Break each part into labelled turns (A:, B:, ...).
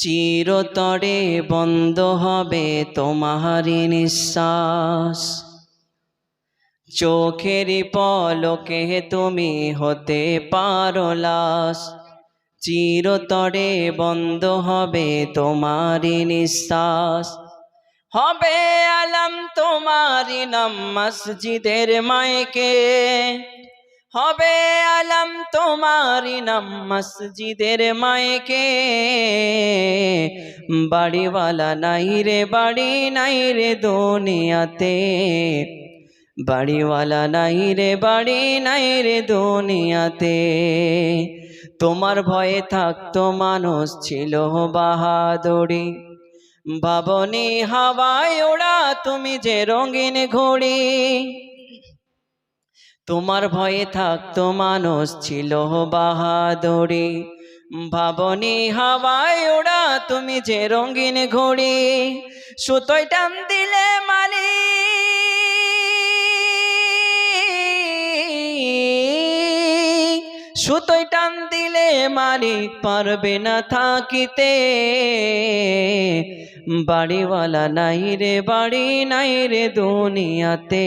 A: চিরতরে বন্ধ হবে তোমারি নিঃশ্বাস। চোখেরই পলকে তুমি হতে পারো লাশ। চিরতরে বন্ধ হবে তোমারি নিঃশ্বাস। হবে আলাম তোমারি নাম মসজিদের মাইকে। হবে আলাম তোমারি নাম মসজিদের মাইকে। বাড়িওয়ালা নাই রে, বাড়ি নাই রে দুনিয়াতে। বাড়িওয়ালা নাই রে, বাড়ি নাই রে দুনিয়াতে। তোমার ভয়ে থাকতো মানুষ ছিল বাহাদুরি। ভাবনি হাওয়ায় ওড়া তুমি যে রঙিন ঘড়ি। তোমার ভয়ে থাকতো মানুষ ছিল বাহাদুরি। ভাবনি হাওয়ায় ওড়া তুমি যে রঙিন ঘড়ি, সুতোয় টান দিলে মালি সুতোয় টান দিলে মালিক পারবে না থাকিতে। বাড়িওয়ালা নাই রে, বাড়ি নাই রে দুনিয়াতে।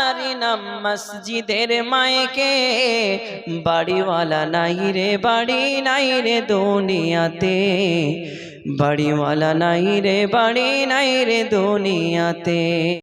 A: তোমারি নাম মসজিদের মায়কে বাড়িওয়ালা নাই রে, বাড়ি নাই রে দুনিয়াতে। বাড়িওয়ালা নাই রে, বাড়ি নাই রে দুনিয়াতে।